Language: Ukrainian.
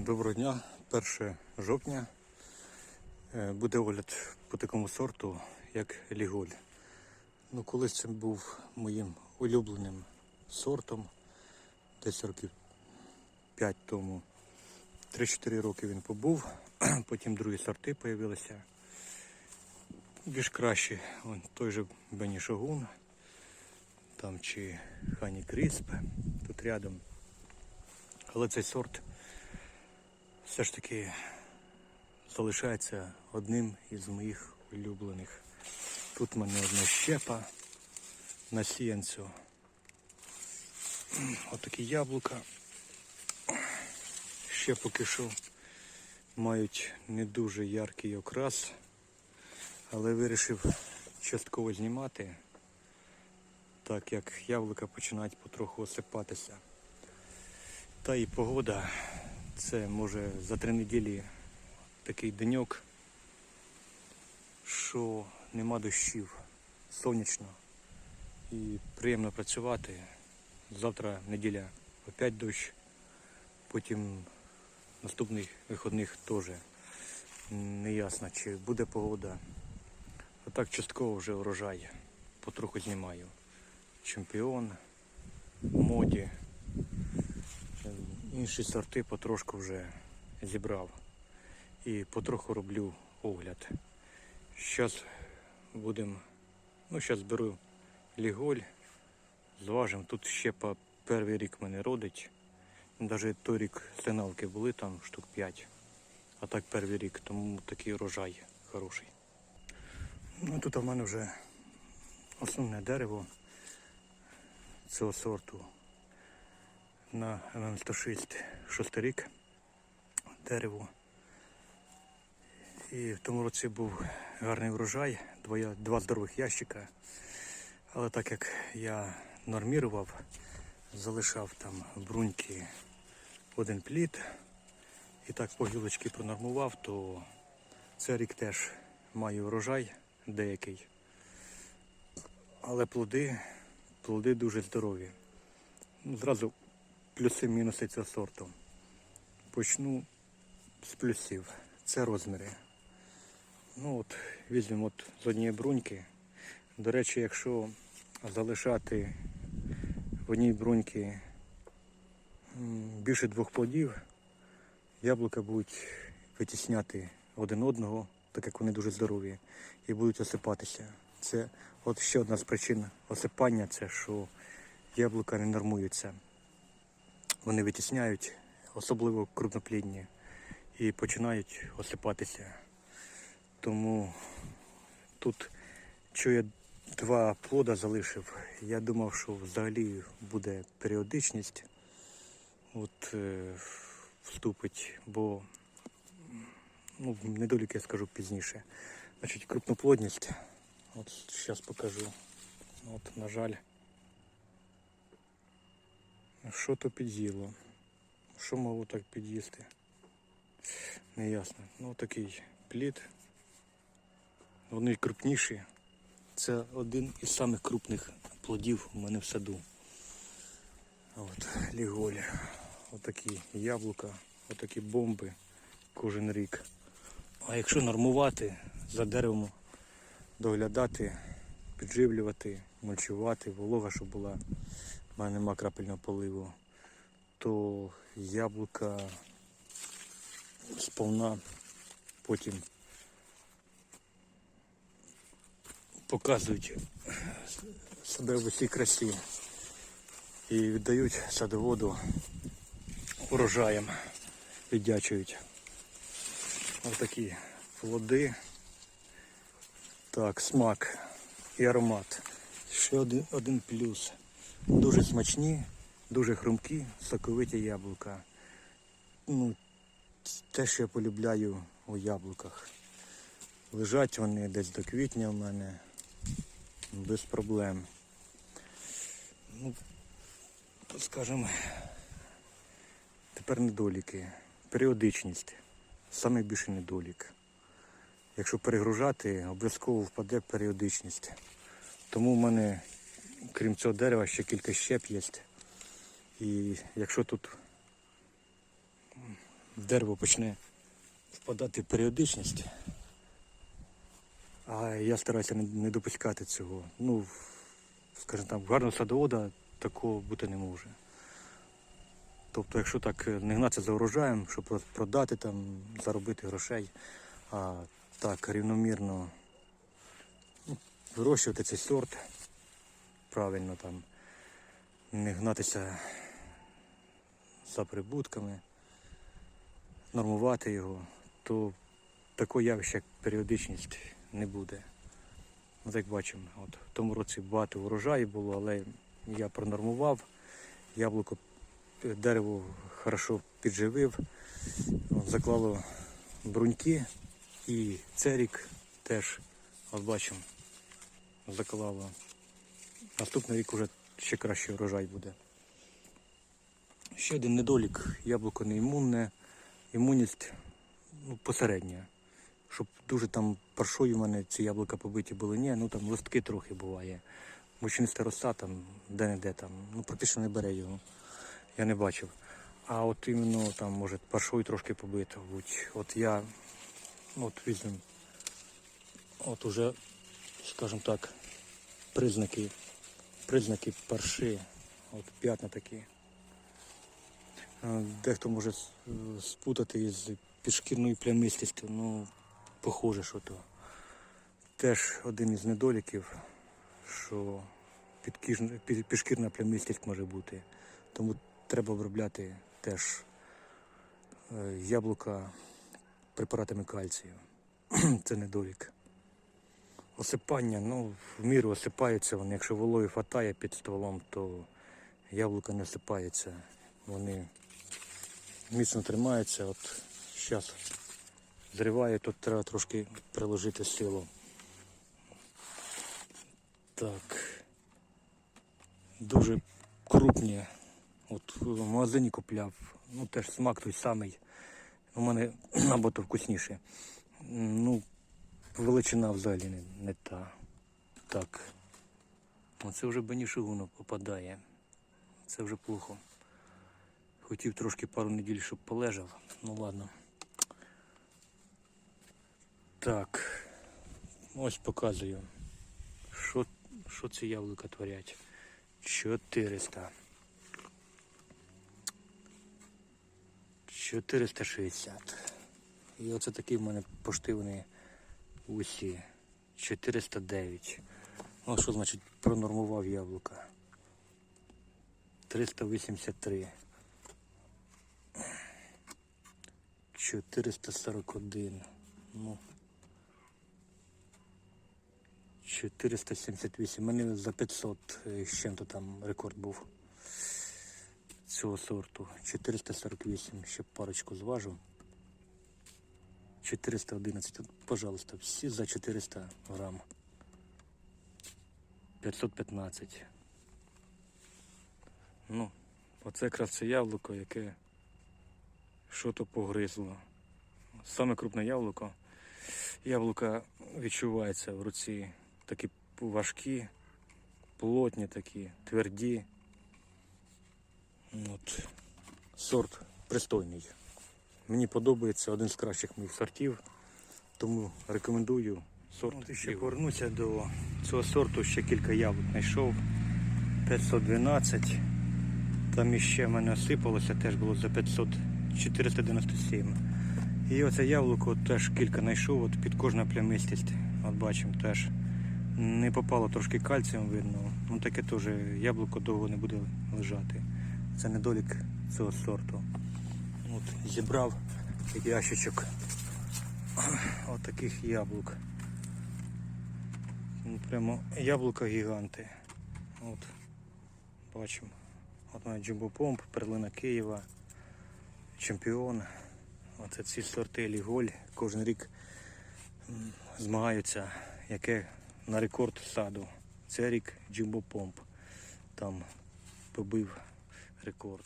Доброго дня, 1 жовтня. Е, Буде огляд по такому сорту, як Ліголь. Ну, колись це був моїм улюбленим сортом. Десь років 5 тому. 3-4 роки він побув, потім другі сорти з'явилися. Більш кращі. Вон той же Бені Шогун, там чи Хані Крісп, тут рядом. Але цей сорт все ж таки залишається одним із моїх улюблених. Тут в мене одна щепа на сіянцю. Отакі яблука. Ще поки що мають не дуже яркий окрас, але вирішив частково знімати, так як яблука починають потроху осипатися. Та і погода, це може за три неділі такий деньок, що нема дощів, сонячно і приємно працювати. Завтра неділя опять дощ, потім наступних виходних теж не ясно, чи буде погода. А так частково вже урожай. Потроху знімаю. Чемпіон, моді. Інші сорти потрошку вже зібрав. І потроху роблю огляд. Зараз будемо, ну зараз беру ліголь, зважимо. Тут ще по перший рік мене родить. Навіть той рік сигналки були там штук 5. А так перший рік, тому такий урожай хороший. Ну тут у мене вже основне дерево цього сорту на ММ106 шостий рік дерево. І в тому році був гарний врожай, двоє, два здорових ящика. Але так як я нормірував, залишав там бруньки один плід і так по гілочки пронормував, то цей рік теж маю врожай деякий. Але плоди, плоди дуже здорові. Ну, Зразу плюси-мінуси цього сорту. Почну з плюсів. Це розміри. Ну от, візьмемо от з однієї бруньки. До речі, якщо залишати в одній бруньки більше двох плодів, яблука будуть витісняти один одного, так як вони дуже здорові, і будуть осипатися. Це от ще одна з причин осипання, це що яблука не нормуються. Вони витісняють, особливо крупноплідні, і починають осипатися. Тому тут, що я два плода залишив, я думав, що взагалі буде періодичність от, е, вступить, бо ну, недоліки я скажу пізніше. Значить, крупноплодність. От зараз покажу. От, на жаль. Що то під'їло? Що могло так під'їсти? Не ясно. Ну такий плід. Вони крупніші. Це один із самих крупних плодів у мене в саду. От, ліголі. Отакі яблука, отакі бомби кожен рік. А якщо нормувати за деревом, доглядати, підживлювати, мульчувати, волога, щоб була, в мене нема крапельного поливу, то яблука сповна потім показують себе в усій красі і віддають садоводу урожаєм, віддячують. Ось такі плоди. Так, смак і аромат. Ще один, один плюс. Дуже смачні, дуже хрумкі, соковиті яблука. Ну, те, що я полюбляю у яблуках. Лежать вони десь до квітня в мене без проблем. Ну, скажімо, тепер недоліки. Періодичність. Саме більший недолік. Якщо перегружати, обов'язково впаде періодичність. Тому в мене, крім цього дерева, ще кілька щеп є. І якщо тут дерево почне впадати періодичність. А я стараюся не, допускати цього. Ну, скажімо так, гарного садовода такого бути не може. Тобто, якщо так е, не гнатися за урожаєм, щоб продати там, заробити грошей, а так рівномірно ну, вирощувати цей сорт, правильно там, не гнатися за прибутками, нормувати його, то такого явища, як періодичність, не буде. От як бачимо, от в тому році багато урожаю було, але я пронормував, яблуко дерево хорошо підживив, заклало бруньки і цей рік теж, от бачимо, заклало. Наступний рік вже ще кращий урожай буде. Ще один недолік, яблуко не імунне, імунність ну, посередня. Щоб дуже там паршою в мене ці яблука побиті були, ні, ну там листки трохи буває. Мучниста роса там де-не-де там, ну практично не бере його. Я не бачив. А от іменно там, може, паршою трошки побито. будь. От я, от візьмемо, от уже, скажімо так, признаки, признаки парши, от п'ятна такі. Дехто може спутати із підшкірною плямистістю, ну, похоже, що то. Теж один із недоліків, що підшкірна плямистість може бути. Тому треба обробляти теж е, яблука препаратами кальцію. Це недолік. Осипання, ну, в міру осипаються вони. Якщо вологи хватає під стволом, то яблука не осипаються. Вони міцно тримаються. От зараз зриваю, тут треба трошки приложити силу. Так. Дуже крупні. От в магазині купляв. Ну теж смак той самий. У мене набагато вкусніше. Ну, величина взагалі не, не та. Так. Оце вже бенішигуно попадає. Це вже плохо. Хотів трошки пару неділь, щоб полежав. Ну ладно. Так. Ось показую. Що, що ці яблука творять? 400. 460. І оце такі в мене поштивні усі. 409. Ну, що значить пронормував яблука? 383. 441. Ну. 478. У мене за 500 е, з чим-то там рекорд був цього сорту. 448. Ще парочку зважу. 411. Пожалуйста, всі за 400 грам. 515. Ну, оце якраз це яблуко, яке що то погризло. Саме крупне яблуко. Яблука відчувається в руці. Такі важкі, плотні такі, тверді. От. Сорт пристойний. Мені подобається один з кращих моїх сортів, тому рекомендую сорт. От ще повернуся до цього сорту, ще кілька яблук знайшов. 512. Там іще в мене осипалося, теж було за 500, 497. І оце яблуко теж кілька знайшов, от під кожна плямистість. От бачимо теж. Не попало трошки кальцієм видно. Ну таке теж яблуко довго не буде лежати. Це недолік цього сорту. От, зібрав ящичок от таких яблук. Ну, Прямо яблука гіганти. От, бачимо. От мене джумбопомп, перлина Києва, чемпіон. Оце ці сорти Ліголь кожен рік змагаються, яке на рекорд саду. Це рік Джимбо Помп. Там побив рекорд.